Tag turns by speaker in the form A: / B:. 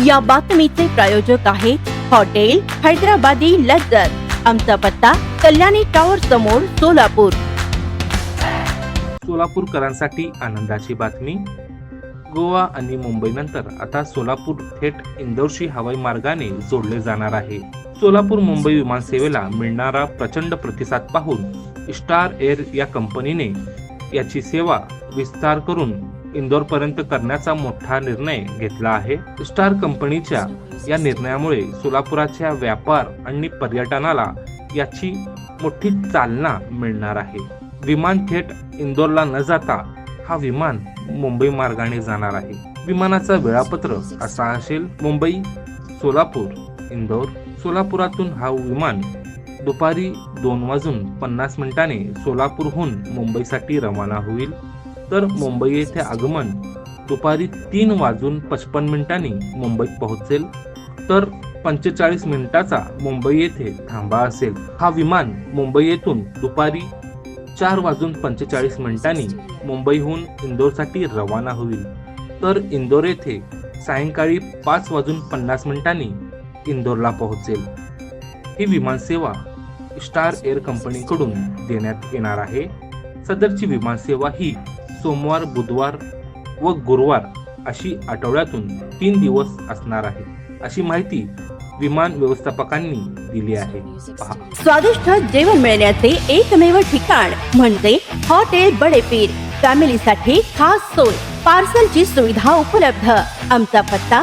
A: या बातमीचे प्रायोजक आहे हॉटेल हैदराबादी लज्जत आमचा पत्ता कल्याणी टॉवर समोर सोलापूर.
B: सोलापूरकरांसाठी आनंदाची बातमी. गोवा आणि मुंबईनंतर आता सोलापूर थेट इंदौरशी हवाई मार्गाने जोडले जाणार आहे. सोलापूर मुंबई विमानसेवेला मिळणारा प्रचंड प्रतिसाद पाहून स्टार एअर या कंपनीने याची सेवा विस्तार करून इंदोरपर्यंत करण्याचा मोठा निर्णय घेतला आहे. स्टार कंपनीच्या या निर्णयामुळे सोलापुराच्या व्यापार आणि पर्यटनाला याची मोठी चालना मिळणार आहे. विमान थेट इंदोरला न जाता हा विमान मुंबई मार्गाने जाणार आहे. विमानाचा वेळापत्रक असा असेल मुंबई सोलापूर इंदोर. सोलापुरातून हा विमान दुपारी दोन वाजून पन्नास मिनिटांनी सोलापूरहून मुंबईसाठी रवाना होईल. तर मुंबई येथे आगमन. दुपारी तीन वाजून पचपन्न मिनिटांनी मुंबईत पोहोचेल. तर पंचेचाळीस मिनिटाचा मुंबई येथे थांबा असेल. हा विमान मुंबई येथून दुपारी चार वाजून पंचेचाळीस मिनिटांनी मुंबईहून इंदोरसाठी रवाना होईल. तर इंदोर येथे सायंकाळी पाच वाजून पन्नास मिनिटांनी इंदोरला पोहोचेल. ही विमानसेवा स्टार एअर कंपनीकडून देण्यात येणार आहे. सदरची विमानसेवा ही सोमवार बुधवार व गुरुवार अशी आठवड्यातून तीन दिवस असणार आहे. अशी माहिती विमान व्यवस्थापकांनी दिली आहे.
A: स्वादिष्ट जेवण मिळण्याचे एकमेव ठिकाण म्हणजे हॉटेल बडेपीर. फॅमिलीसाठी खास सोय. पार्सलची सुविधा उपलब्ध. आमचा पत्ता